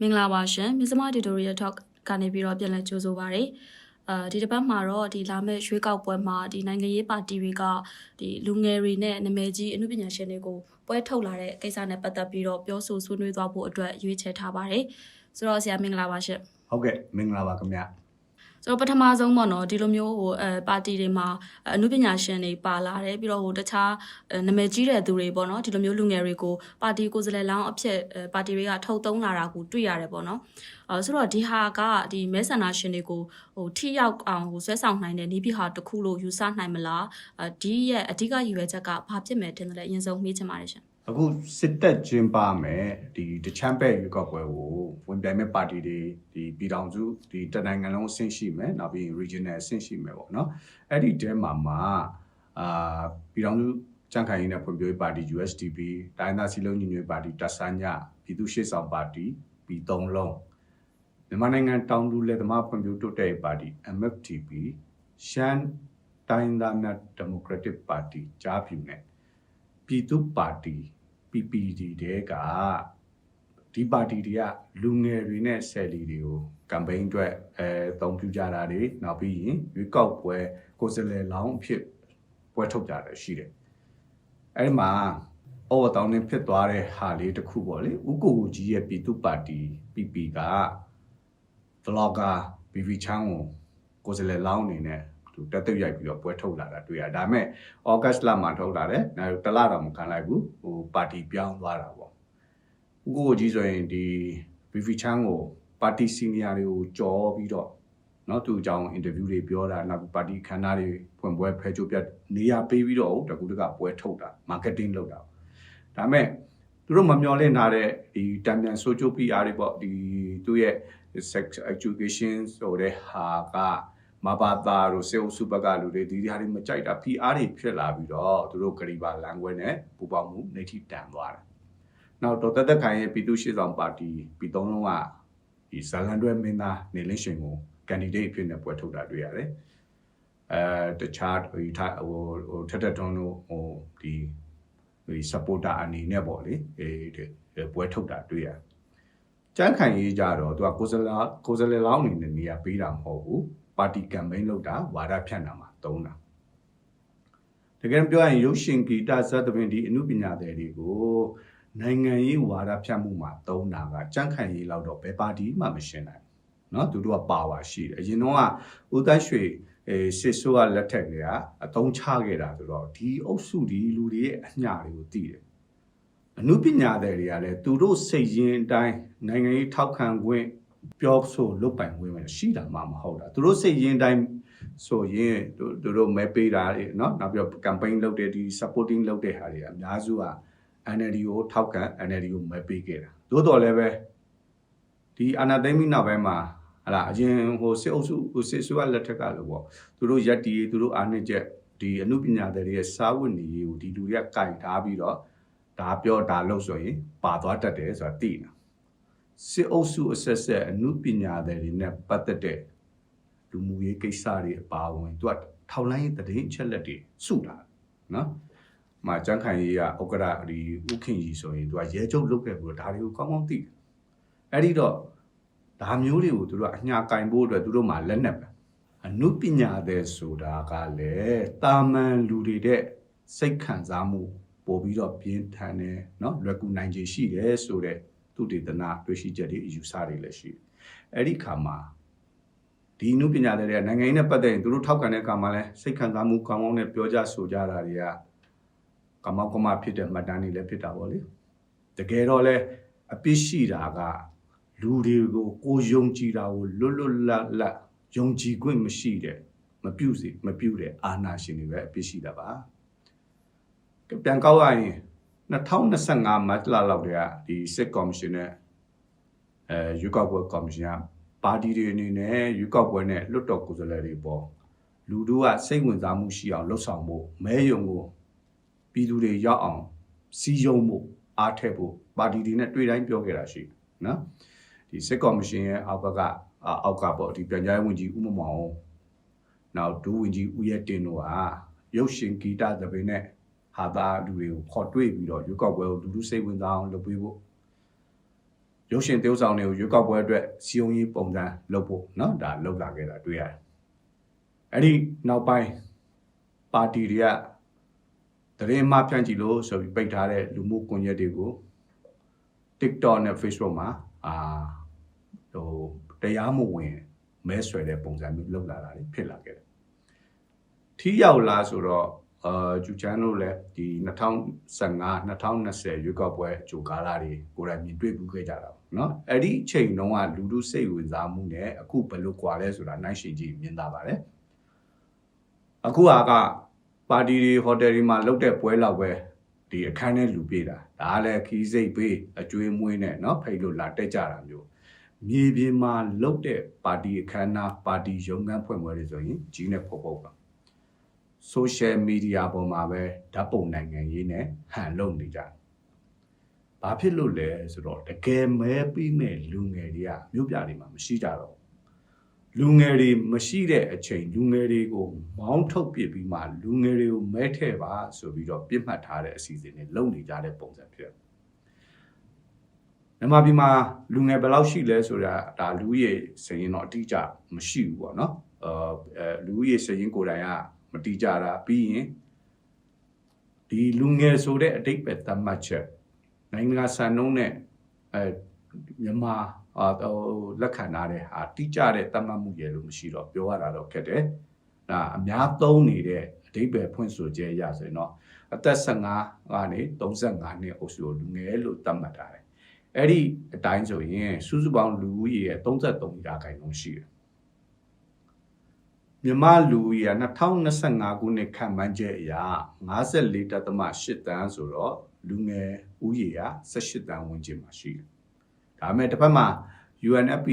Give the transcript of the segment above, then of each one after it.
မင်္ဂလာပါရှင်မြစမ tutorial talk ကနေပြီးတော့ပြန်လည်ကြိုဆိုပါရစေအာဒီတစ်ပတ်မှာတော့ဒီလာမယ့်ရွေးကောက်ပွဲမှာဒီနိုင်ငံရေးပါတီတွေကဒီလူငယ်တွေနဲ့နာမည်ကြီးအမှုပညာရှင်တွေကိုပွဲထုတ်လာတဲ့ကိစ္စနဲ့ပတ်သက်ပြီးတော့ပြောဆိုဆွေးနွေးသွားဖို့အတွက်ရွေးချယ်ထားပါတယ်ဆိုတော့ဆရာမင်္ဂလာပါရှင်ဟုတ်ကဲ့မင်္ဂလာပါခင်ဗျ ဆိုတော့ပထမဆုံးပေါ့နော်ဒီလိုမျိုးဟိုအဲပါတီတွေမှာအမှုပညာရှင်တွေပါလာတယ်ပြီးတော့ဟိုတခြားအဲနာမည်ကြီးတဲ့သူတွေပေါ့နော်ဒီလိုမျိုးလူငယ်တွေကိုပါတီကိုယ်စားလှယ်လောင်းအဖြစ်အဲပါတီတွေကထုတ်သုံးလာတာကိုတွေ့ရတယ်ပေါ့နော်အဲဆိုတော့ဒီဟာကဒီမဲဆန္ဒရှင်တွေကိုဟိုထိရောက်အောင်ဟိုဆွဲဆောင်နိုင်တဲ့နီးပြဟာတစ်ခုလို့ယူဆနိုင်မလားအဲဒီရဲ့အဓိကရည်ရွယ်ချက်ကဘာဖြစ်မယ်တင်တယ်လဲအရင်ဆုံးမေးချင်ပါတယ်ရှင် အခုစစ်တပ်ကျင်းပမယ်ဒီတချမ်းပဲ့ရွေးကောက်ပွဲကိုဝင်ပြိုင်မဲ့ပါတီတွေဒီပြည်ထောင်စုဒီတနိုင်ငံလုံးအဆင့်ရှိမယ်နောက်ပြီး regional အဆင့်ရှိမယ်ပေါ့နော်အဲ့ဒီတဲမှာမှာအာပြည်ထောင်စုကြံ့ခိုင်ရေးနဲ့ဖွံ့ဖြိုးရေးပါတီ USDP တိုင်းသားစီလုံးညီညွတ်ရေးပါတီတပ်ဆန်းညပြည်သူ့ရှေ့ဆောင်ပါတီပြည်သုံးလုံးမြန်မာနိုင်ငံတောင်တူလက်သမားဖွံ့ဖြိုးတိုးတက်ရေးပါတီ MFTP ရှမ်းတိုင်းသားများဒီမိုကရက်တစ်ပါတီကြားပြူနဲ့ပြည်သူ့ပါတီ PPD တဲကဒီပါတီတွေကလူငယ်တွေနဲ့ဆယ်လီတွေကိုကမ်ပိန်းအတွက်အဲတုံးပြကြတာတွေနောက်ပြီးရင်ရွေးကောက်ပွဲကိုယ်စားလှယ်လောင်းအဖြစ်ပွဲထုတ်ကြတယ်ရှိတယ်အဲဒီမှာအော်တောင်းနေဖြစ်သွားတဲ့ဟာလေးတစ်ခုပေါ့လေဥကိုကိုကြီးရဲ့ပြည်သူ့ပါတီ PP က vlogger BB ချန်းကိုကိုယ်စားလှယ်လောင်းအနေနဲ့ သူတက်တက်ရိုက်ပြီးတော့ပွဲထုတ်လာတာတွေ့ရဒါပေမဲ့ ဩဂတ်လမှာထုတ်လာတယ်နောက်တစ်လတော့မခံလိုက်ဘူးဟိုပါတီပြောင်းသွားတာပေါ့ဥကိုကြီးဆိုရင်ဒီ BV ချန်းကိုပါတီစီနီယာတွေကိုကြော်ပြီးတော့เนาะသူအကြောင်းအင်တာဗျူးတွေပြောတာနောက်ပါတီခန္ဓာတွေဖွင့်ပွဲဖဲချိုးပြနေရာပေးပြီးတော့တကူတကပွဲထုတ်တာမာကတ်တင်းလုပ်တာဒါပေမဲ့သူတို့မမျှော်လင့်ထားတဲ့ဒီတံပြန်ဆိုချို PR တွေပေါ့ဒီသူ့ရဲ့ sex education ဆိုတဲ့ဟာက မဘာသာတို့စေအုပ်စုဘက်ကလူတွေဒီဒီဟာတွေမကြိုက်တာ PR တွေဖြစ်လာပြီးတော့သူတို့ဂရီဘာလန်ခွဲနဲ့ပူပေါင်းမှုနေထိတန်သွားတယ်။နောက်တော့တသက်ခိုင်ရဲ့ပြည်သူ့ရှေ့ဆောင်ပါတီပြည်သုံးလုံးကဒီဇာလန်တွဲမင်းသားနေလင်းရှင်ကိုကန်ဒီဒေးအဖြစ်နဲ့ပွဲထုတ်တာတွေ့ရတယ်။အဲတခြားဟိုထဟိုဟိုထက်ထက်တွန်းတို့ဟိုဒီဒီ supporter အနေနဲ့ပေါ့လေအဲပွဲထုတ်တာတွေ့ရတယ်။ကျန်းခိုင်ရေးကြတော့သူကကိုစလာကိုစလဲလောင်းအနေနဲ့နေရာပေးတာမဟုတ်ဘူး။ ပါတီကမ်ပိန်းလုပ်တာဝါဒဖြန့်တာမှာတုံးတာတကယ်ပြောရရင်ရုပ်ရှင်ဂီတဇာတ်သဘင်ဒီအမှုပညာတွေတွေကိုနိုင်ငံရေးဝါဒဖြန့်မှုမှာတုံးတာကကြန့်ခိုင်ရေးလောက်တော့ဘယ်ပါတီမှမရှင်းနိုင်ဘူးเนาะသူတို့ကပါဝါရှိတယ်အရင်တော့ကဦးတန်းရွှေအဲစစ်ဆိုးကလက်ထက်တွေကအတုံးချခဲ့တာဆိုတော့ဒီအုပ်စုဒီလူတွေရဲ့အညာတွေကိုသိတယ်အမှုပညာတွေတွေကလည်းသူတို့စိတ်ရင်းအတိုင်းနိုင်ငံရေးထောက်ခံခွင့် ပြောဆိုလုတ်ပိုင်ဝင်မယ်ရှိတာမှမဟုတ်တာသူတို့စိတ်ရင်းတိုင်းဆိုရင်သူတို့မဲပေးတာတွေเนาะနောက်ပြီးတော့ campaign လုပ်တဲ့ဒီ supporting လုပ်တဲ့ဟာတွေအများစုက NLD ကိုထောက်ခံ NLD ကိုမဲပေးခဲ့တာသို့တော်လည်းပဲဒီအာဏာသိမ်းပြီးနောက်ပိုင်းမှာဟလာအရင်ဟိုစစ်အုပ်စုဟိုစစ်စုကလက်ထက်ကလို့ပေါ့သူတို့ရက်တီသူတို့အားနည်းချက်ဒီအမှုပညာတွေရဲ့စာဝတ်နေရေးကိုဒီလူတွေကကင်ထားပြီးတော့ဒါပြောဒါလို့ဆိုရင်ပါသွားတတ်တယ်ဆိုတာသိနေတာ စစ်အုပ်စုအဆက်ဆက်အမှုပညာတွေနဲ့ပတ်သက်တဲ့လူမှုရေးကိစ္စတွေအပါအဝင်သူကထောက်လိုင်းရေးသတင်းအချက်လက်တွေစုတာနော်မှာကျန်းခိုင်ရေးကဥက္ကရာဒီဥခင်ကြီးဆိုရင်သူကရဲချုပ်လုပ်ခဲ့ပြီးတော့ဒါတွေကိုကောင်းကောင်းသိတယ်အဲ့ဒီတော့ဒါမျိုးတွေကိုသူတို့ကအညာကင်ဖို့အတွက်သူတို့မှလက်နက်ပဲအနုပညာတဲ့ဆိုတာကလည်းတာမန်လူတွေတဲ့စိတ်ခံစားမှုပို့ပြီးတော့ပြင်းထန်တယ်เนาะလွယ်ကူနိုင်ခြေရှိတယ်ဆိုတော့ သူတေသနာတွေ့ရှိချက်တွေအယူဆတွေလည်းရှိတယ်အဲ့ဒီခါမှာဒီနုပညာတွေနိုင်ငံရေးနဲ့ပတ်သက်ရင်သူတို့ထောက်ခံတဲ့အခါမှာလဲစိတ်ခံစားမှုကောင်းကောင်းနဲ့ပြောကြဆိုကြတာတွေကကမောက်ကမဖြစ်တဲ့မှတ်တမ်းတွေလည်းဖြစ်တာပေါ့လေတကယ်တော့လဲအပြစ်ရှိတာကလူတွေကိုကိုယုံကြည်တာကိုလွတ်လွတ်လပ်လပ်ယုံကြည်ခွင့်မရှိတဲ့မပြုစီမပြုတဲ့အာဏာရှင်တွေပဲအပြစ်ရှိတာပါပြန်ကောက်ရရင် 2025မတ်လလောက်တည်းကဒီစစ်ကော်မရှင်နဲ့အဲရွေးကောက်ပွဲကော်မရှင်ကပါတီတွေအနေနဲ့ရွေးကောက်ပွဲနဲ့လွတ်တော်ကိုယ်စားလှယ်တွေပေါ်လူတို့ကစိတ်ဝင်စားမှုရှိအောင်လှုပ်ဆောင်ဖို့မဲယုံကိုပြည်သူတွေရောက်အောင်စီယုံမှုအားထည့်ဖို့ပါတီတွေနဲ့တွေ့တိုင်းပြောခဲ့တာရှိနော်ဒီစစ်ကော်မရှင်ရဲ့အောက်ကကအောက်ကပေါ့ဒီပြန်ကြားရေးဝန်ကြီးဦးမမောင်နောက်ဒူးဝန်ကြီးဦးရဲတင်တို့ဟာရုပ်ရှင်ဂီတသဘင်နဲ့ ဟာသားလူတွေကိုခေါ်တွေ့ပြီးတော့ရွေးကောက်ပွဲကိုလူလူစိတ်ဝင်စားအောင်လုပ်ပေးဖို့ ရုပ်ရှင်tiêuဆောင်တွေကိုရွေးကောက်ပွဲအတွက်စီယုံကြီးပုံစံလုပ်ဖို့เนาะဒါလုပ်လာခဲ့တာတွေ့ရတယ်အဲ့ဒီနောက်ပိုင်းပါတီတွေကတရင်မှဖြန့်ကြည့်လို့ဆိုပြီးပိတ်ထားတဲ့လူမှုကွန်ရက်တွေကို TikTok နဲ့ Facebook မှာအာဟိုတရားမဝင်မဲဆွယ်တဲ့ပုံစံမျိုးလုပ်လာတာတွေဖြစ်လာခဲ့တယ်ထီးရောက်လာဆိုတော့ အာဂျူချန်တို့လည်းဒီ2015 2020ရွေးကောက်ပွဲဂျိုကာလာတွေကိုယ်တိုင်မြင်တွေ့ဘူးခဲ့ကြတာပေါ့နော်အဲ့ဒီအချိန်တုန်းကလူလူစိတ်ဝင်စားမှုနဲ့အခုဘယ်လိုကွာလဲဆိုတာနိုင်ရှင်ကြီးမြင်သာပါတယ်အခုဟာကပါတီတွေဟိုတယ်တွေမှာလုပ်တဲ့ပွဲလောက်ပဲဒီအခန်းထဲလူပြေးတာဒါကလည်းခီးစိတ်ပေးအကျွေးမွေးနဲ့เนาะဖိတ်လို့လာတက်ကြတာမျိုးမြေပြင်မှာလုပ်တဲ့ပါတီအခမ်းအနားပါတီရုံးခန်းဖွင့်ပွဲတွေဆိုရင်ကြီးနဲ့ဖို့ဖို့ပါ social media ပေါ်မှာပဲဓာတ်ပုံနိုင်ငံရေးနဲ့ဟန်လုပ်နေကြတယ်။ဘာဖြစ်လို့လဲဆိုတော့တကယ်မဲပြီးမဲ့လူငယ်တွေကမြို့ပြတွေမှာမရှိကြတော့ဘူးလူငယ်တွေမရှိတဲ့အချိန်လူငယ်တွေကိုမောင်းထုတ်ပစ်ပြီးမှလူငယ်တွေကိုမဲထဲ့ပါဆိုပြီးတော့ပြစ်မှတ်ထားတဲ့အစီအစဉ်တွေလုပ်နေကြတဲ့ပုံစံဖြစ်တယ်။မြန်မာပြည်မှာလူငယ်ဘယ်လောက်ရှိလဲဆိုတာဒါလူကြီးစရင်တော့အတိအကျမရှိဘူးပေါ့နော်။အာအဲလူကြီးစရင်ကိုယ်တိုင်က မတိကြတာပြီးရင်ဒီလူငယ်ဆိုတဲ့အတိတ်ပဲသတ်မှတ်ချက်နိုင်ငံကစံနှုန်းနဲ့အဲမြန်မာအာဟိုလက်ခံထားတဲ့ဟာတိကျတဲ့သတ်မှတ်မှုရလို့မရှိတော့ပြောရတာတော့ခက်တယ်။ဒါအများသုံးနေတဲ့အတိတ်ပဲဖွင့်ဆိုချက်ရဆိုရင်တော့အသက်15ကနေ35နှစ်အုပ်စုကိုလူငယ်လို့သတ်မှတ်ထားတယ်။အဲ့ဒီအတိုင်းဆိုရင်စုစုပေါင်းလူဦးရေရဲ့33ရာခိုင်နှုန်းရှိတယ်။ မြန်မာလူဦးရေက2025ခုနှစ်ခန့်မှန်းချက်အရ54.8တန်းဆိုတော့လူငယ်ဦးရေက18တန်းဝန်းကျင်မှာရှိတယ်။ဒါပေမဲ့တစ်ဖက်မှာ UNFP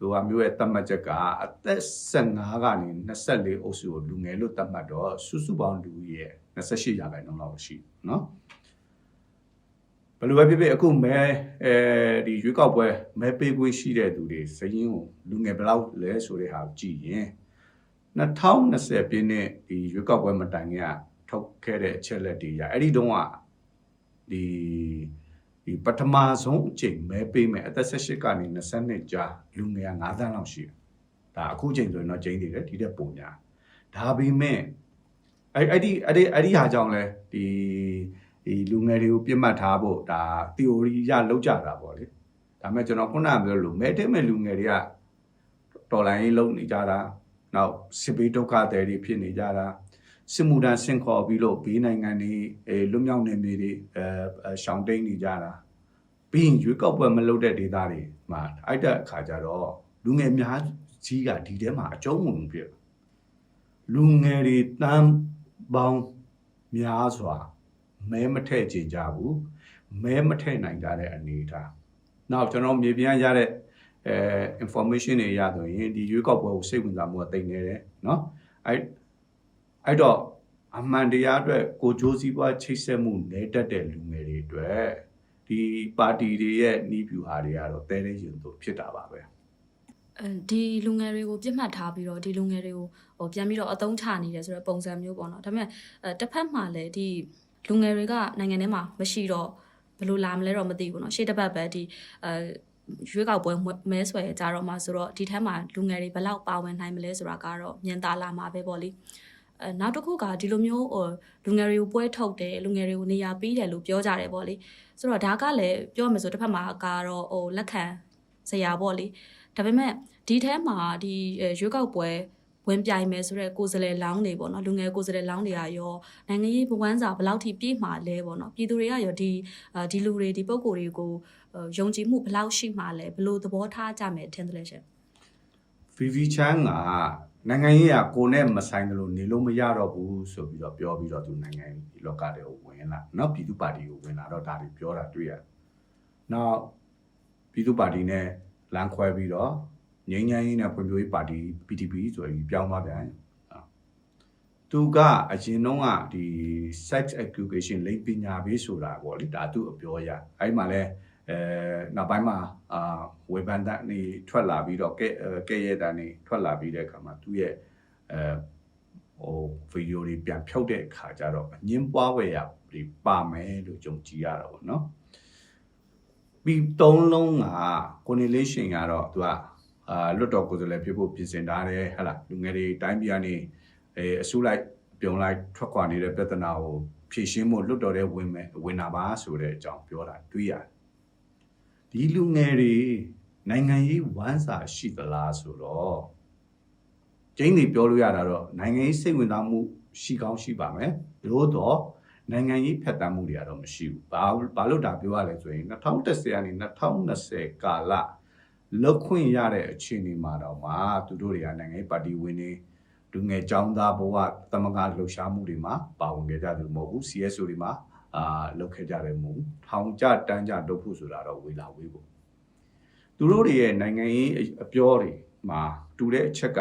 လိုဟာမျိုးရဲ့သတ်မှတ်ချက်ကအသက်15ကနေ24အုပ်စုကိုလူငယ်လို့သတ်မှတ်တော့စုစုပေါင်းလူဦးရေ28ရာခိုင်နှုန်းလောက်ရှိတယ်နော်ဘယ်လိုပဲဖြစ်ဖြစ်အခုမဲအဲဒီရွေးကောက်ပွဲမဲပေးခွင့်ရှိတဲ့သူတွေစရင်ကိုလူငယ်ဘယ်လောက်လဲဆိုတဲ့ဟာကိုကြည့်ရင် 2020ပြည့်နှစ်ဒီရွေးကောက်ပွဲမတိုင်ခင်ကထုတ်ခဲ့တဲ့အချက်လက်တွေရအဲ့ဒီတုန်းကဒီဒီပထမဆုံးအချိန်မဲပေးမယ်အသက်18ကနေ20ကြာလူငယ်က9သန်းလောက်ရှိတယ်။ဒါအခုချိန်ဆိုရင်တော့ကျင်းနေတယ်ဒီတက်ပုံများ။ဒါပေမဲ့အဲ့အဲ့ဒီအဲ့ဒီအဲ့ဒီဟာကြောင့်လဲဒီဒီလူငယ်တွေကိုပြစ်မှတ်ထားဖို့ဒါ theory ရလောက်ကြတာပေါ့လေ။ဒါပေမဲ့ကျွန်တော်ခုနကပြောလို့မဲတဲ့မဲ့လူငယ်တွေကတော်လိုင်းရေးလုပ်နေကြတာ နောက်စစ်ဘေးဒုက္ခတွေတွေဖြစ်နေကြတာစစ်မှုထမ်းဆင့်ခေါ်ပြီးလို့ဘေးနိုင်ငံတွေအဲလွတ်မြောက်နေနေတွေအဲရှောင်းတိန်နေကြတာပြီးရင်ရွေးကောက်ပွဲမလုပ်တဲ့ဒေသတွေမှာအဲ့တဲ့အခါကျတော့လူငယ်များကြီးကဒီထဲမှာအကျုံးဝင်ဖြစ်လူငယ်တွေတန်းပေါင်းများစွာမဲမထည့်ကြကြဘူးမဲမထည့်နိုင်ကြတဲ့အနေအထားနောက်ကျွန်တော်မြေပြန်ရတဲ့ အဲ information တွေရဆိုရင်ဒီရွေးကောက်ပွဲကိုစိတ်ဝင်စားမှုကတိတ်နေတယ်เนาะအဲ့အဲ့တော့အမှန်တရားအတွက်ကိုကြိုးစည်းပွားချိတ်ဆက်မှုနေတတ်တဲ့လူငယ်တွေအတွက်ဒီပါတီတွေရဲ့နီးပြူဟာတွေကတော့တဲတဲ့ရင်တို့ဖြစ်တာပါပဲ အဲဒီလူငယ်တွေကိုပြစ်မှတ်ထားပြီးတော့ဒီလူငယ်တွေကိုဟိုပြန်ပြီးတော့အသုံးချနေတယ်ဆိုတော့ပုံစံမျိုးပေါ့နော်ဒါပေမဲ့အဲတစ်ဖက်မှာလည်းဒီလူငယ်တွေကနိုင်ငံထဲမှာမရှိတော့ဘယ်လိုလာမလဲတော့မသိဘူးเนาะရှေ့တစ်ပတ်ပဲဒီအဲ ရွေးကောက်ပွဲမဲဆွယ်ကြတော့မှဆိုတော့ဒီထက်မှာလူငယ်တွေဘယ်လောက်ပါဝင်နိုင်မလဲဆိုတာကတော့မြင်သာလာမှာပဲပေါ့လေအဲနောက်တစ်ခုကဒီလိုမျိုးဟိုလူငယ်တွေကိုပွဲထုတ်တယ်လူငယ်တွေကိုနေရာပေးတယ်လို့ပြောကြတယ်ပေါ့လေဆိုတော့ဒါကလည်းပြောမယ်ဆိုတစ်ဖက်မှာကတော့ဟိုလက်ခံစရာပေါ့လေဒါပေမဲ့ဒီထဲမှာဒီရွေးကောက်ပွဲ ဝင်ပြိုင်မယ်ဆိုတော့ကိုယ်စားလှယ်လောင်းတွေပေါ့နော်လူငယ်ကိုယ်စားလှယ်လောင်းတွေကရောနိုင်ငံရေးဘဝန်းစာဘယ်လောက်ထိပြည့်မှာလဲပေါ့နော်ပြည်သူတွေကရောဒီဒီလူတွေဒီပုံကိုယ်တွေကိုယုံကြည်မှုဘယ်လောက်ရှိမှာလဲဘယ်လိုသဘောထားကြမယ်ထင်တယ်လဲရှင် VV Chan ကနိုင်ငံရေးကကိုနဲ့မဆိုင်တယ်လို့နေလို့မရတော့ဘူးဆိုပြီးတော့ပြောပြီးတော့သူနိုင်ငံဒီလောကတွေကိုဝင်လာနောက်ပြည်သူပါတီကိုဝင်လာတော့ဒါတွေပြောတာတွေ့ရနောက်ပြည်သူပါတီနဲ့လမ်းခွဲပြီးတော့ ငြိမ်းချမ်းရေးနဲ့ဖွံ့ဖြိုးရေးပါတီ PTP ဆိုပြီးပြောင်းသွားပြန်။သူကအရင်တုန်းကဒီ sex education လိင်ပညာပေးဆိုတာပေါ့လေဒါသူအပြောရ။အဲဒီမှာလဲအဲနောက်ပိုင်းမှာအာဝေဖန်တဲ့နေထွက်လာပြီးတော့ကဲကဲရဲတန်းနေထွက်လာပြီးတဲ့အခါမှာသူ့ရဲ့အဲဟိုဗီဒီယိုတွေပြန်ဖြုတ်တဲ့အခါကျတော့အငင်းပွားဝယ်ရဒီပါမယ်လို့ကြုံကြည်ရတာပေါ့နော်ပြီးသုံးလုံးကကိုနေလေးရှင်ကတော့သူက အာလွတ်တော်ကိုယ်စားလှယ်ဖြစ်ဖို့ပြင်ဆင်ထားတယ်ဟဟလားလူငယ်တွေတိုင်းပြည်ကနေအဲအစုလိုက်ပြုံလိုက်ထွက်ခွာနေတဲ့ပြဿနာကိုဖြေရှင်းဖို့လွတ်တော်တဲ့ဝင်မယ်ဝင်တာပါဆိုတဲ့အကြောင်းပြောတာတွေ့ရတယ်ဒီလူငယ်တွေနိုင်ငံရေးဝမ်းစာရှိသလားဆိုတော့ကျင်းနေပြောလို့ရတာတော့နိုင်ငံရေးစိတ်ဝင်စားမှုရှိကောင်းရှိပါမယ်လို့တော့နိုင်ငံရေးဖြတ်တမ်းမှုတွေကတော့မရှိဘူး။ဘာဘာလို့ဒါပြောရလဲဆိုရင်2010ကနေ2020ကာလ လောက်ခွင့်ရတဲ့အခြေအနေမှာတော့မှသူတို့တွေကနိုင်ငံရေးပါတီဝင်နေလူငယ်ចောင်းသားဘဝသမဂလှုပ်ရှားမှုတွေမှာပါဝင်ခဲ့ကြသူမဟုတ်ဘူး CSO တွေမှာအာလုပ်ခဲ့ကြတယ်မဟုတ်ဘူး။ထောင်ကြတန်းကြလုပ်ဖို့ဆိုတာတော့ဝေလာဝေးဖို့သူတို့တွေရဲ့နိုင်ငံရေးအပြောတွေမှာတူတဲ့အချက်က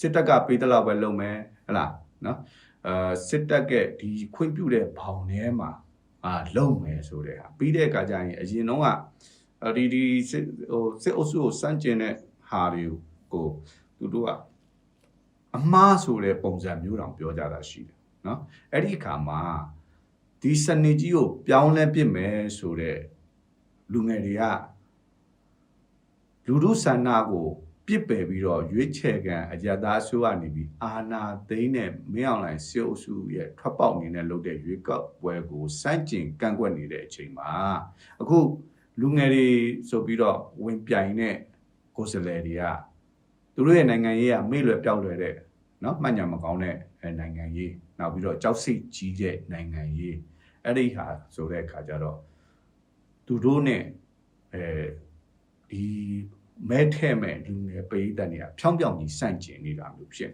စစ်တပ်ကပေးတလောက်ပဲလုပ်မယ်ဟဟလားနော်အာစစ်တပ်ကဒီခွင့်ပြုတဲ့ဘောင်ထဲမှာအာလုံမယ်ဆိုတဲ့ဟာပြီးတဲ့အခါကျရင်အရင်တော့ကအာ ဒီဒီစစ်ဟိုစစ်အုပ်စုကိုစန့်ကျင်တဲ့ဟာတွေကိုသူတို့ကအမှားဆိုတဲ့ပုံစံမျိုးတောင်ပြောကြတာရှိတယ်နော်အဲ့ဒီအခါမှာဒီစနစ်ကြီးကိုပြောင်းလဲပစ်မယ်ဆိုတဲ့လူငယ်တွေကလူတို့ဆန္ဒကိုပြစ်ပယ်ပြီးတော့ရွေးချယ်ကန်အကြသားဆိုးကနေပြီးအာနာသိန်းနဲ့မင်းအောင်လိုင်စေအုပ်စုရဲ့ထွက်ပေါက်နေနဲ့လုပ်တဲ့ရွေးကောက်ပွဲကိုစန့်ကျင်ကန့်ကွက်နေတဲ့အချိန်မှာအခု လူငယ်တွေဆိုပြီးတော့ဝင်ပြိုင်တဲ့ကိုယ်စားလှယ်တွေကသူတို့ရဲ့နိုင်ငံရေးကမေ့လွယ်ပျောက်လွယ်တဲ့နော်မှတ်ညာမကောင်းတဲ့နိုင်ငံရေးနောက်ပြီးတော့ကြောက်စိတ်ကြီးတဲ့နိုင်ငံရေးအဲ့ဒီဟာဆိုတဲ့အခါကျတော့သူတို့ ਨੇ အဲဒီမဲထဲ့မဲ့လူငယ်ပရိသတ်တွေကဖြောင်းပြောင်းကြီးစန့်ကျင်နေတာမျိုးဖြစ်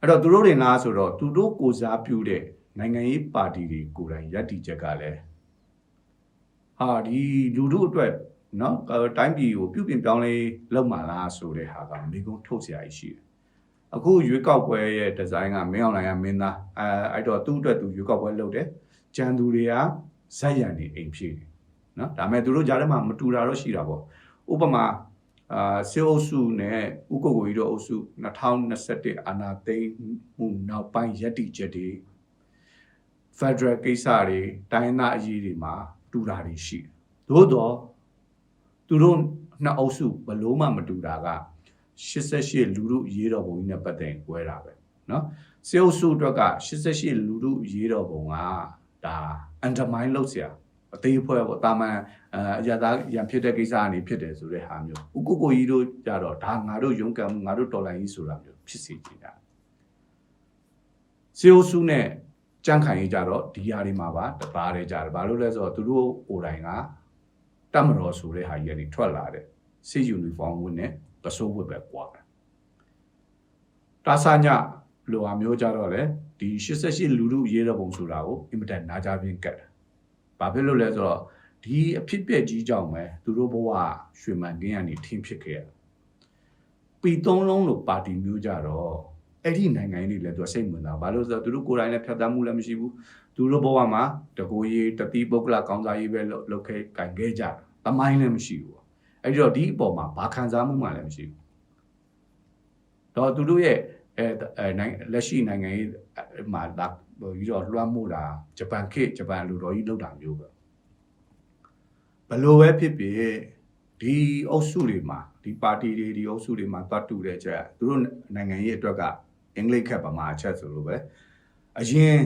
အဲ့တော့သူတို့တွေလားဆိုတော့သူတို့ကိုစားပြုတဲ့နိုင်ငံရေးပါတီတွေကိုယ်တိုင်ယက်တီချက်ကလည်း ဟာဒီလူတို့အတွက်เนาะတိုင်းပြည်ကိုပြုပြင်ပြောင်းလဲလုပ်မှလားဆိုတဲ့ဟာကမိကုံးထုတ်စရာကြီးရှိတယ်အခုရွေးကောက်ပွဲရဲ့ဒီဇိုင်းကမင်းအောင်လိုင်ကမင်းသားအဲအဲ့တော့သူ့အတွက်သူရွေးကောက်ပွဲလုပ်တယ်ကြံသူတွေကဇက်ရံနေအိမ်ဖြည့်တယ်နော်ဒါပေမဲ့သူတို့ကြားထဲမှာမတူတာတော့ရှိတာပေါ့ဥပမာအာစေအုပ်စုနဲ့ဥက္ကိုကိုကြီးတို့အုပ်စု2021အာနာသိန်းမှုနောက်ပိုင်းရက်တိချက်တွေ Federal ကိစ္စတွေတိုင်းသားအရေးတွေမှာ တူတာတွေရှိတယ်သို့တော့သူတို့နှစ်အုပ်စုဘလို့မှမတူတာက88လူလူရေးတော်ပုံကြီးနဲ့ပတ်သက်ရင်꿰တာပဲเนาะစေအုပ်စုအတွက်က88လူလူရေးတော်ပုံကဒါ undermine လုပ်เสียအသေးဖွဲပေါ့တာမန်အရသာရံဖြစ်တဲ့ကိစ္စကနေဖြစ်တယ်ဆိုတဲ့ဟာမျိုးဥကိုကိုကြီးတို့ကြတော့ဒါငါတို့ရုံးကံမှုငါတို့တော်လိုင်းကြီးဆိုတာမျိုးဖြစ်စေချင်တာစီအိုစုနဲ့ ကြန့်ခိုင်ကြီးကြတော့ဒီဟာတွေမှာပါတပါးတယ်ကြတယ်ဘာလို့လဲဆိုတော့သူတို့ကိုယ်တိုင်ကတတ်မတော်ဆိုတဲ့ဟာကြီးကနေထွက်လာတဲ့စစ်ယူနီဖောင်းဝတ်နဲ့ပစိုးဝတ်ပဲကွာတာဆာညလိုဟာမျိုးကြတော့လေဒီ88လူလူရေးတဲ့ပုံဆိုတာကိုအင်မတန်နာကြပြင်းကတ်တယ်ဘာဖြစ်လို့လဲဆိုတော့ဒီအဖြစ်ပြက်ကြီးကြောင့်ပဲသူတို့ဘဝရွှေမှန်ကင်းကနေထင်းဖြစ်ခဲ့ရပီသုံးလုံးလို့ပါတီမျိုးကြတော့ အဲ့ဒီနိုင်ငံတွေလည်းသူစိတ်ဝင်စားဘာလို့ဆိုတော့သူတို့ကိုယ်တိုင်လည်းဖြတ်သန်းမှုလည်းမရှိဘူးသူတို့ဘဝမှာတကိုယ်ရေးတတိပုဂ္ဂလကောင်းစားရေးပဲလုပ်ခဲ့ကင်ခဲ့ကြတာတမိုင်းလည်းမရှိဘူးအဲ့ဒီတော့ဒီအပေါ်မှာဘာခံစားမှုမှလည်းမရှိဘူးတော့သူတို့ရဲ့အဲနိုင်ငံလက်ရှိနိုင်ငံရေးမှာလာပြီးတော့လွှမ်းမိုးတာဂျပန်ခေတ်ဂျပန်လူတော်ကြီးလောက်တာမျိုးပဲဘလို့ပဲဖြစ်ဖြစ်ဒီအုပ်စုတွေမှာဒီပါတီတွေဒီအုပ်စုတွေမှာတွတ်တူတဲ့ချက်သူတို့နိုင်ငံရေးအတွက်က အင်္ဂလိပ်ခက်ဗမာချက်ဆိုလိုပဲအရင်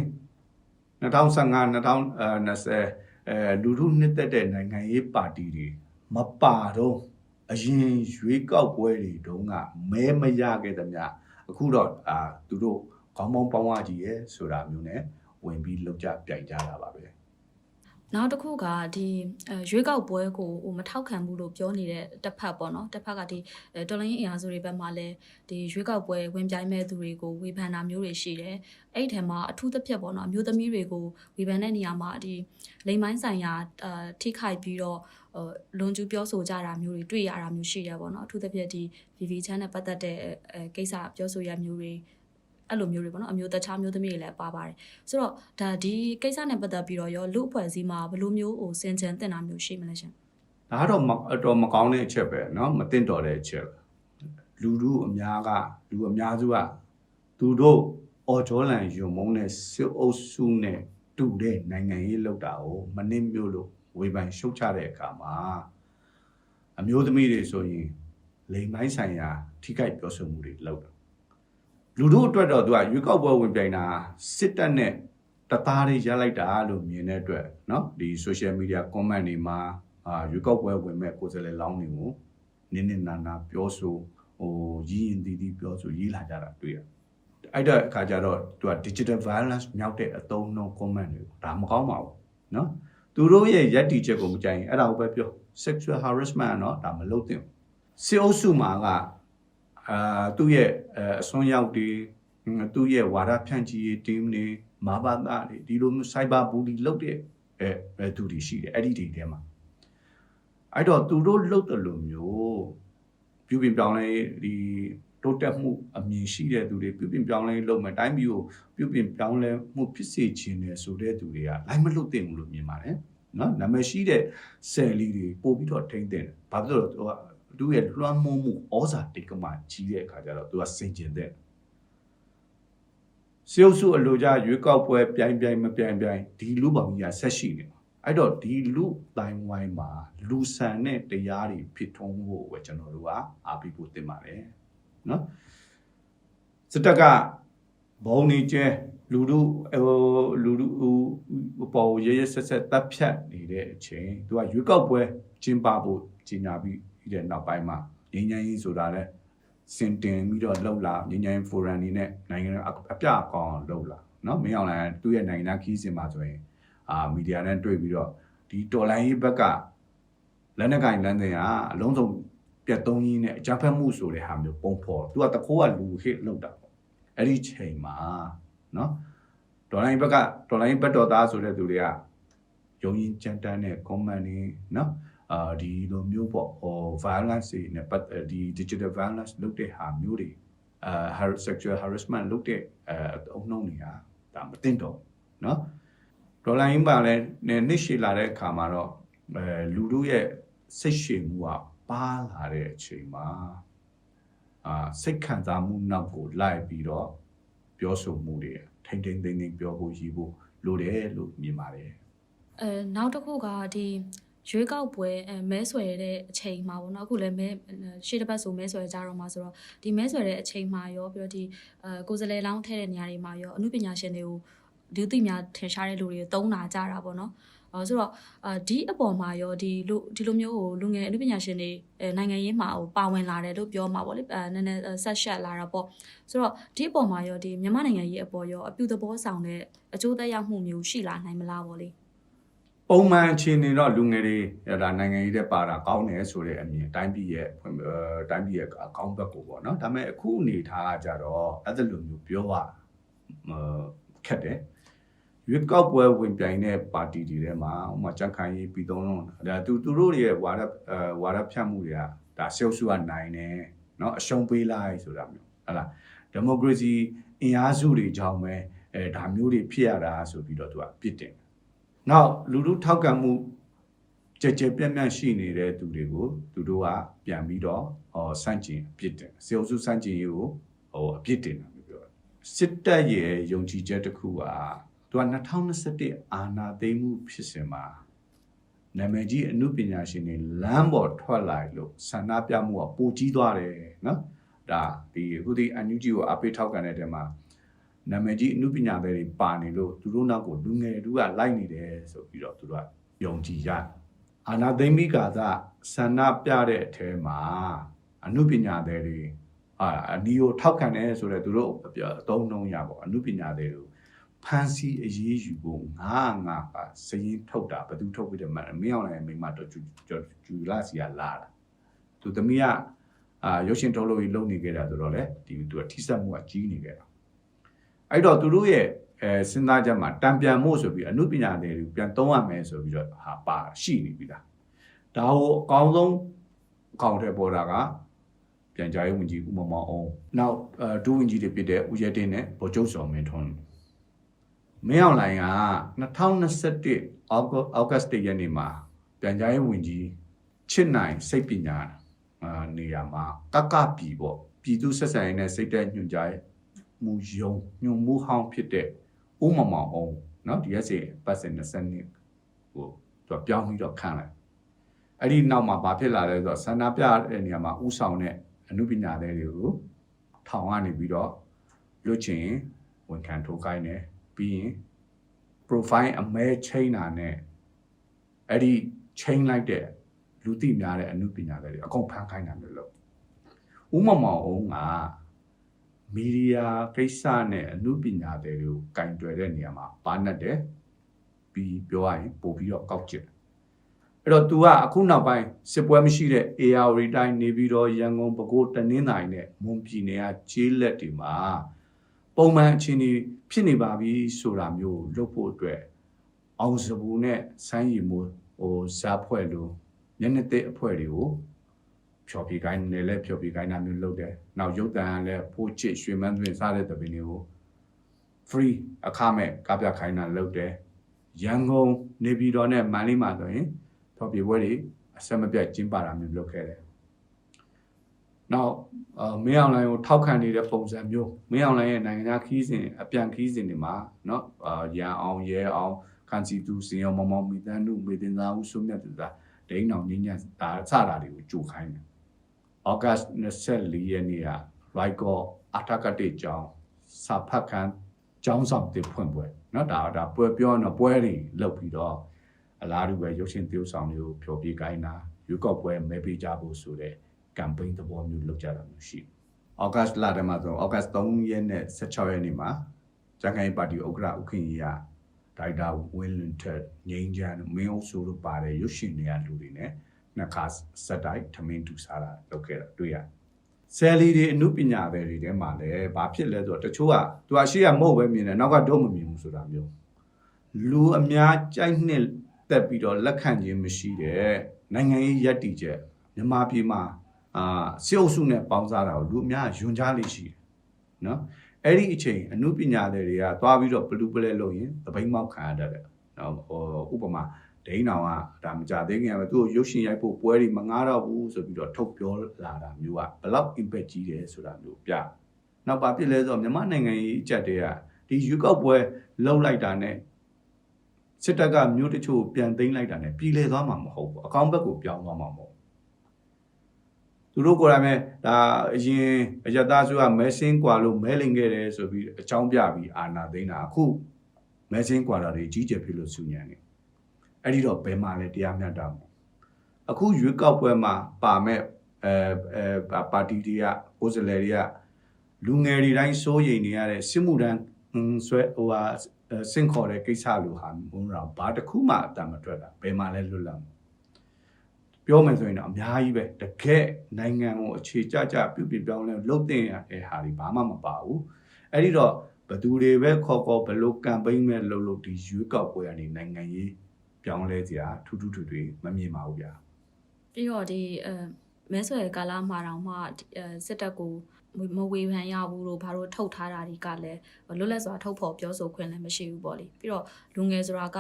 2015 2020အဲလူထုနှစ်သက်တဲ့နိုင်ငံရေးပါတီတွေမပါတော့အရင်ရွေးကောက်ပွဲတွေတုန်းကမဲမရခဲ့သမျှအခုတော့အာသူတို့ခေါင်းပေါင်းပေါင်းဝကြီးရဲ့ဆိုတာမျိုးနဲ့ဝင်ပြီးလောက်ကြပြိုင်ကြတာပါပဲ နောက်တစ်ခုကဒီအဲရွေးကောက်ပွဲကိုဟိုမထောက်ခံဘူးလို့ပြောနေတဲ့တစ်ဖက်ပေါ့နော်တစ်ဖက်ကဒီအဲတော်လိုင်းအင်အားစုတွေဘက်မှာလည်းဒီရွေးကောက်ပွဲဝင်ပြိုင်မဲ့သူတွေကိုဝေဖန်တာမျိုးတွေရှိတယ်အဲ့ဒီထဲမှာအထူးသဖြင့်ပေါ့နော်အမျိုးသမီးတွေကိုဝေဖန်တဲ့နေရာမှာဒီလိမ်မိုင်းဆိုင်ရာအာထိခိုက်ပြီးတော့ဟိုလွန်ကျူးပြောဆိုကြတာမျိုးတွေတွေ့ရတာမျိုးရှိတယ်ပေါ့နော်အထူးသဖြင့်ဒီ VV channel နဲ့ပတ်သက်တဲ့အဲကိစ္စပြောဆိုရမျိုးတွေ အဲ့လိုမျိုးတွေပေါ့နော်အမျိုးတခြားမျိုးသမီးတွေလည်းပါပါတယ်ဆိုတော့ဒါဒီကိစ္စနဲ့ပတ်သက်ပြီးတော့ရောလူအဖွဲ့အစည်းမှာဘယ်လိုမျိုးဟိုစင်ကြံတင်တာမျိုးရှိမလဲရှင် ဒါကတော့မအတော်မကောင်းတဲ့အချက်ပဲเนาะမသိတော်တဲ့အချက်ပဲလူလူအများကလူအများစုကသူတို့အော်ဂျောလန်ယုံမုံနဲ့စစ်အုပ်စုနဲ့ တူတဲ့နိုင်ငံရေးလောက်တာကိုမနစ်မြို့လို့ဝေဖန်ရှုတ်ချတဲ့အခါမှာအမျိုးသမီးတွေဆိုရင်လိမ်မိုင်းဆိုင်ရာထိခိုက်ပြောဆိုမှုတွေလုပ်တယ် လူတို့အတွက်တော့သူကရွေးကောက်ပွဲဝင်ပြိုင်တာစစ်တပ်နဲ့တသားတွေရလိုက်တာလို့မြင်တဲ့အတွက်เนาะဒီ social media comment တွေမှာအာရွေးကောက်ပွဲဝင်မဲ့ကိုယ်စားလှယ်လောင်းတွေကိုနင်းနေနာနာပြောဆိုဟိုရည်ရင်တီးတီးပြောဆိုရေးလာကြတာတွေ့ရတယ်အဲ့တဲ့အခါကျတော့သူက digital violence မြောက်တဲ့အသုံးအနှုန်း comment တွေဒါမကောင်းပါဘူးเนาะသူတို့ရဲ့ယက်တီချက်ကိုမကြိုင်ရင်အဲ့ဒါကိုပဲပြော sexual harassment เนาะဒါမလုပ်သင့်ဘူးစစ်အုပ်စုမှာက အာသူ့ရဲ့အဲအစွန်းရောက်တွေဟွန်းသူ့ရဲ့ဝါဒဖြန့်ချီရေး team တွေမာဘာသာတွေဒီလိုမျိုး cyber bully လုပ်တဲ့အဲအဲသူတွေရှိတယ်အဲ့ဒီတွေထဲမှာအဲ့တော့သူတို့လုပ်တယ်လို့မျိုးပြုပြင်ပြောင်းလဲဒီတိုးတက်မှုအမြင်ရှိတဲ့သူတွေပြုပြင်ပြောင်းလဲလုပ်မယ်တိုင်းပြည်ကိုပြုပြင်ပြောင်းလဲမှုဖြစ်စေခြင်းနဲ့ဆိုတဲ့သူတွေကလိုက်မလွတ်သင့်ဘူးလို့မြင်ပါတယ်နော်နာမည်ရှိတဲ့ဆယ်လီတွေပို့ပြီးတော့ထိမ့်တဲ့ဘာဖြစ်လို့လဲ သူကသူရဲ့လွှမ်းမိုးမှုဩဇာတိတ်ကမှကြီးတဲ့အခါကျတော့သူကစင်ကျင်တဲ့စေုပ်စုအလိုကြရွေးကောက်ပွဲပြိုင်ပြိုင်မပြိုင်ပြိုင်ဒီလူပေါင်းကြီးကဆက်ရှိနေမှာအဲ့တော့ဒီလူတိုင်းဝိုင်းမှာလူဆန်တဲ့တရားတွေဖြစ်ထုံးဖို့ပဲကျွန်တော်တို့ကအားပေးဖို့တင်ပါတယ်နော်စစ်တပ်ကဘုံနေကျဲလူတို့ဟိုလူတို့ဟိုပေါ်ရဲရဲဆက်ဆက်တပ်ဖြတ်နေတဲ့အချိန်သူကရွေးကောက်ပွဲကျင်းပဖို့ကြီးညာပြီး ပြီးတဲ့နောက်ပိုင်းမှာငြိမ်းချမ်းရေးဆိုတာလည်းစင်တင်ပြီးတော့လှုပ်လာငြိမ်းချမ်းရေးဖိုရမ်နေနဲ့နိုင်ငံအပြအကောင်လှုပ်လာနော်မင်းအောင်လိုင်သူ့ရဲ့နိုင်ငံခီးစင်မှာဆိုရင်အာမီဒီယာနဲ့တွေ့ပြီးတော့ဒီတော်လိုင်းရေးဘက်ကလက်နက်ကင်လမ်းစဉ်ကအလုံးစုံပြတ်သုံးရင်းနဲ့အကြမ်းဖက်မှုဆိုတဲ့ဟာမျိုးပုံဖော်သူကတခိုးကလူဟစ်လှုပ်တာပေါ့အဲ့ဒီချိန်မှာနော်ဒေါ်လိုင်းဘက်ကဒေါ်လိုင်းဘက်တော်သားဆိုတဲ့သူတွေကယုံရင်ကြမ်းတမ်းတဲ့ comment တွေနော် အာဒီလိုမျိုးပေါ့ဟို violence တွေနဲ့ပတ်သက်ဒီ digital violence လုပ်တဲ့ဟာမျိုးတွေအာ sexual harassment လုပ်တဲ့အဲအုံနှုံးတွေကဒါမတင်တော့เนาะဒေါ်လာရင်းပါလဲနှစ်ရှည်လာတဲ့အခါမှာတော့အဲလူတို့ရဲ့စိတ်ရှည်မှုကပါလာတဲ့အချိန်မှာအာစိတ်ခံစားမှုနောက်ကိုလိုက်ပြီးတော့ပြောဆိုမှုတွေထိမ့်ထိမ့်သိမ့်သိမ့်ပြောဖို့ရည်ဖို့လိုတယ်လို့မြင်ပါတယ် အဲနောက်တစ်ခုကဒီ ရွေးကောက်ပွဲအဲမဲဆွယ်တဲ့အချိန်မှာပေါ့နော်အခုလည်းမဲရှေ့တစ်ပတ်ဆိုမဲဆွယ်ကြတော့မှာဆိုတော့ဒီမဲဆွယ်တဲ့အချိန်မှာရောပြီးတော့ဒီအဲကိုယ်စလဲလောင်းထဲတဲ့နေရာတွေမှာရောအမှုပညာရှင်တွေကိုဒီသိများထင်ရှားတဲ့လူတွေတုံးတာကြတာပေါ့နော်အဲဆိုတော့အဲဒီအပေါ်မှာရောဒီလူဒီလိုမျိုးဟိုလူငယ်အမှုပညာရှင်တွေအဲနိုင်ငံရေးမှာဟိုပါဝင်လာတယ်လို့ပြောမှာပေါ့လေအဲနည်းနည်းဆက်ရှက်လာတာပေါ့ဆိုတော့ဒီအပေါ်မှာရောဒီမြန်မာနိုင်ငံရေးအပေါ်ရောအပြုသဘောဆောင်တဲ့အကျိုးသက်ရောက်မှုမျိုးရှိလာနိုင်မလားပေါ့လေ ပုံမှန်အခြေအနေတော့လူငယ်တွေအဲ့ဒါနိုင်ငံရေးတဲ့ပါတာကောင်းတယ်ဆိုတဲ့အမြင်တိုင်းပြည်ရဲ့ဖွင့်အဲတိုင်းပြည်ရဲ့အကောင်းဘက်ကိုပေါ့နော်ဒါပေမဲ့အခုအနေထားကကြတော့အဲ့ဒါလိုမျိုးပြောရမခက်တယ်ရွေးကောက်ပွဲဝင်ပြိုင်တဲ့ပါတီတွေထဲမှာဥပမာကြံ့ခိုင်ရေးပြည်သုံးလုံးဒါသူသူတို့ရဲ့ဝါဒအဲဝါဒဖြန့်မှုတွေကဒါဆဲလ်စုကနိုင်တယ်เนาะအရှုံးပေးလိုက်ဆိုတာမျိုးဟုတ်လားဒီမိုကရေစီအင်အားစုတွေကြောင့်ပဲအဲဒါမျိုးတွေဖြစ်ရတာဆိုပြီးတော့သူကပြစ်တင် နောက်လူလူထောက်ကံမှုကြကြပြန့်ပြန့်ရှိနေတဲ့သူတွေကိုသူတို့ကပြန်ပြီးတော့ဟောစန့်ကျင်အပြစ်တင်စေအုပ်စုစန့်ကျင်ရေးကိုဟောအပြစ်တင်တာမျိုးပြောတယ်စစ်တပ်ရဲ့ယုံကြည်ချက်တစ်ခုကသူက2021အာဏာသိမ်းမှုဖြစ်စဉ်မှာနာမည်ကြီးအမှုပညာရှင်တွေလမ်းပေါ်ထွက်လာလို့ဆန္ဒပြမှုကပိုကြီးသွားတယ်နော်ဒါဒီအခုဒီ NUG ကိုအပိထောက်ကန်တဲ့တဲမှာ နာမည်ကြီးအမှုပညာတွေပါနေလို့သူတို့နောက်ကိုလူငယ်တို့ကလိုက်နေတယ်ဆိုပြီးတော့သူတို့ကယုံကြည်ရတယ်။အာနာသိမ့်မိကာသဆန္ဒပြတဲ့အထဲမှာအမှုပညာတွေတွေအာအနီကိုထောက်ခံတယ်ဆိုတော့သူတို့အသုံးနှုံးရပေါ့အမှုပညာတွေကိုဖန်စီအရေးယူဖို့ငါငါပါစရင်ထုတ်တာဘယ်သူထုတ်ပြီးတယ်မမင်းအောင်လည်းမိမတော့ကျူကျူလာစီကလာတာသူသမီးကအာရုပ်ရှင်ထုတ်လို့ရလုံနေခဲ့တာဆိုတော့လေဒီသူကထိစက်မှုကကြီးနေခဲ့တာ အဲ့တော့သူတို့ရဲ့အဲစဉ်းစားချက်မှာတံပြန်မှုဆိုပြီးအမှုပညာတွေပြန်သုံးရမယ်ဆိုပြီးတော့ဟာပါရှိနေပြီလားဒါကိုအကောင်းဆုံးအကောင့်ထဲပေါ်တာကပြန်ကြားရေးဝန်ကြီးဦးမောင်မောင်အောင်နောက်အဲဒုဝန်ကြီးတွေဖြစ်တဲ့ဦးရဲတင်းနဲ့ဗိုလ်ချုပ်စော်မင်းထွန်းမင်းအောင်လိုင်က2021အောက်အောက်ဂတ်စ်ရက်နေ့မှာပြန်ကြားရေးဝန်ကြီးချစ်နိုင်စိတ်ပညာအာနေရာမှာကကပြည်ပေါ့ပြည်သူဆက်ဆံရေးနဲ့စိတ်တဲ့ညွှန်ကြားရေး မှုယုံညွန်မှုဟောင်းဖြစ်တဲ့ဥမမောင်အောင်နော် DSA ပတ်စင်20နှစ်ကိုသူပြောင်းပြီးတော့ခံလိုက်အဲ့ဒီနောက်မှာဘာဖြစ်လာလဲဆိုတော့ဆန္ဒပြတဲ့နေရာမှာဥဆောင်တဲ့အမှုပညာတွေတွေကိုထောင်ကနေပြီးတော့လွတ်ချင်ဝန်ခံထိုးခိုင်းတယ်ပြီးရင် profile အမဲချိန်တာနဲ့အဲ့ဒီချိန်လိုက်တဲ့လူသိများတဲ့အမှုပညာတွေအကုန်ဖန်ခိုင်းတာမျိုးလို့ဥမမောင်အောင်က မီဒီယာကိစ္စနဲ့အမှုပညာတွေကိုကင်တွယ်တဲ့နေရာမှာပါနဲ့တယ်ပြီးပြောရရင်ပို့ပြီးတော့ကောက်ကျစ်အဲ့တော့ तू ကအခုနောက်ပိုင်းစစ်ပွဲမရှိတဲ့ AR တိုင်းနေပြီးတော့ရန်ကုန်ပဲခူးတနင်္သာရီနဲ့မွန်ပြည်နယ်ကကျေးလက်တွေမှာပုံမှန်အချိန်ကြီးဖြစ်နေပါပြီဆိုတာမျိုးလုပ်ဖို့အတွက်အောင်စပူနဲ့ဆိုင်းရီမိုးဟိုဇာဖွဲ့လို့ညနေတဲ့အဖွဲ့တွေကို ဖြော်ပြကိုင်းနေလဲဖြော်ပြကိုင်းတာမျိုးလုပ်တယ်။နောက်ရုပ်တံကလည်းဖိုးချစ်ရွှေမန်းသွင်းစားတဲ့တပင်းတွေကို free အခမဲ့ကပြခိုင်းတာလုပ်တယ်။ရန်ကုန်နေပြည်တော်နဲ့မန္တလေးမှာဆိုရင်ဖြော်ပြပွဲတွေအဆက်မပြတ်ကျင်းပတာမျိုးလုပ်ခဲ့တယ်။ နောက်အာမင်းအောင်လိုင်းကိုထောက်ခံနေတဲ့ပုံစံမျိုးမင်းအောင်လိုင်းရဲ့နိုင်ငံခြားခီးစဉ်အပြန်ခီးစဉ်တွေမှာเนาะအာရန်အောင်ရဲအောင်ကန်စီတူစင်အောင်မမောင်မီတန်းတို့မေတင်သားဦးစုမြတ်တူသာဒိန်းအောင်ညညဒါစတာတွေကိုကြိုခိုင်းတယ်။ ဩဂတ်24ရက်နေ့ကရိုက်ကောအထက်ကတိကျောင်းစာဖတ်ခန်းကျောင်းဆောင်တင်ဖွင့်ပွဲเนาะဒါဒါပွဲပြောတော့ပွဲတွေလုပ်ပြီးတော့အလားတူပဲရုပ်ရှင်သရုပ်ဆောင်မျိုးဖြောပြကိုင်းတာရွေးကောက်ပွဲမဲပေးကြဖို့ဆိုတဲ့ campaign သဘောမျိုးလုပ်ကြတာမျိုးရှိတယ်။အောက်ဂတ်လထဲမှာဆိုအောက်ဂတ်3ရက်နဲ့16ရက်နေ့မှာဂျန်ကိုင်းပါတီဥက္ကဋ္ဌဥက္ကင်ကြီးကဒိုက်တာဝင်းလွန်ထက်ငိမ့်ချန်မင်းအုပ်စုတို့ပါတဲ့ရုပ်ရှင်တွေကလူတွေနဲ့ နှစ်ခါစက်တိုက်ထမင်းတူစားတာလုပ်ခဲ့တာတွေ့ရတယ်။ဆယ်လီတွေအမှုပညာတွေတွေထဲမှာလည်းဘာဖြစ်လဲဆိုတော့တချို့ကသူအရှိရမဟုတ်ပဲမြင်တယ်နောက်ကတော့မမြင်ဘူးဆိုတာမျိုးလူအများကြိုက်နှစ်တက်ပြီးတော့လက်ခံခြင်းမရှိတဲ့နိုင်ငံရေးယက်တီချက်မြန်မာပြည်မှာအာစေအုပ်စုနဲ့ပေါင်းစားတာကိုလူအများယွန်ကြားလေးရှိတယ်နော်အဲ့ဒီအချိန်အမှုပညာတွေတွေကသွားပြီးတော့ဘလူးပလဲလုပ်ရင်သပိန်မောက်ခံရတတ်တယ်နော်ဟိုဥပမာ ဒိန်းတောင်ကဒါမကြသေးခင်ကပဲသူ့ကိုရုပ်ရှင်ရိုက်ဖို့ပွဲတွေမငားတော့ဘူးဆိုပြီးတော့ထုတ်ပြောလာတာမျိုးကဘလောက် impact ကြီးတယ်ဆိုတာမျိုးပြနောက်ပါဖြစ်လဲဆိုတော့မြန်မာနိုင်ငံရေးအကြက်တွေကဒီယူကောက်ပွဲလှုပ်လိုက်တာနဲ့စစ်တပ်ကမျိုးတချို့ပြန်သိမ်းလိုက်တာနဲ့ပြည်လဲသွားမှာမဟုတ်ဘူးအကောင့်ဘက်ကိုပြောင်းသွားမှာမဟုတ်သူတို့ကိုယ်တိုင်ပဲဒါအရင်အယက်သားစုကမဲဆင်းကွာလို့မဲလင်ခဲ့တယ်ဆိုပြီးအကြောင်းပြပြီးအာနာသိန်းတာအခုမဲဆင်းကွာတာတွေကြီးကျယ်ဖြစ်လို့ဆူညံနေ အဲ့ဒီတော့ဘယ်မှာလဲတရားမျှတမှုအခုရွေးကောက်ပွဲမှာပါမဲ့အဲအဲပါတီတွေကကိုယ်စားလှယ်တွေကလူငယ်တွေတိုင်းစိုးရိမ်နေရတဲ့စစ်မှုထမ်းဟွန်းဆွဲဟိုဟာစင့်ခေါ်တဲ့ကိစ္စလိုဟာမျိုးတော့ဘာတစ်ခုမှအတမထွက်တာဘယ်မှာလဲလွတ်လပ်မှုပြောမယ်ဆိုရင်တော့အများကြီးပဲတကယ်နိုင်ငံကိုအခြေကျကျပြုပြင်ပြောင်းလဲလုပ်တင်ရတဲ့ဟာတွေဘာမှမပါဘူးအဲ့ဒီတော့ဘသူတွေပဲခေါ်ခေါ်ဘလို့ကမ်ပိန်းမဲ့လုပ်လို့ဒီရွေးကောက်ပွဲကနေနိုင်ငံရေး ပြောင်းလဲစရာထူးထူးထူးတွေမမြင်ပါဘူးဗျာပြီးတော့ဒီအဲမဲဆွယ်ကာလမှာတောင်မှဒီအဲစစ်တပ်ကိုမမဝေဖန်ရဘူးလို့ဘာလို့ထုတ်ထားတာတွေကလည်းလွတ်လပ်စွာထုတ်ဖော်ပြောဆိုခွင့်လည်းမရှိဘူးပေါ့လေပြီးတော့လူငယ်ဆိုတာက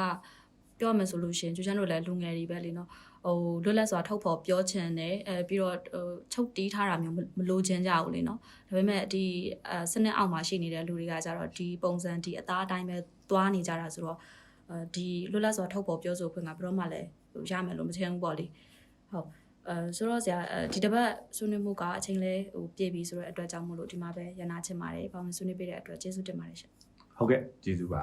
ပြောရမယ်ဆိုလို့ရှရင်ကျူချန်တို့လည်းလူငယ်တွေပဲလေနော်ဟိုလွတ်လပ်စွာထုတ်ဖော်ပြောချင်တယ်အဲပြီးတော့ဟိုချုပ်တီးထားတာမျိုးမမလိုချင်ကြဘူးလေနော်ဒါပေမဲ့ဒီအဲစနစ်အောက်မှာရှိနေတဲ့လူတွေကကြတော့ဒီပုံစံဒီအသားအတိုင်းပဲသွားနေကြတာဆိုတော့အဲ ဒီလွတ်လပ်စွာထုတ်ဖော်ပြောဆိုခွင့်ကဘယ်တော့မှလည်းဟိုရမယ်လို့မထင်ဘူးပေါ့လေဟုတ်အဲဆိုတော့ဆရာအဲဒီတစ်ပတ်ဆွေးနွေးမှုကအချိန်လဲဟိုပြည့်ပြီဆိုတော့အတွက်ကြောင့်မို့လို့ဒီမှာပဲရနာချင်ပါတယ်။ဘာမှဆွေးနွေးပေးတဲ့အတွက်ကျေးဇူးတင်ပါတယ်ရှင်ဟုတ်ကဲ့ကျေးဇူးပါ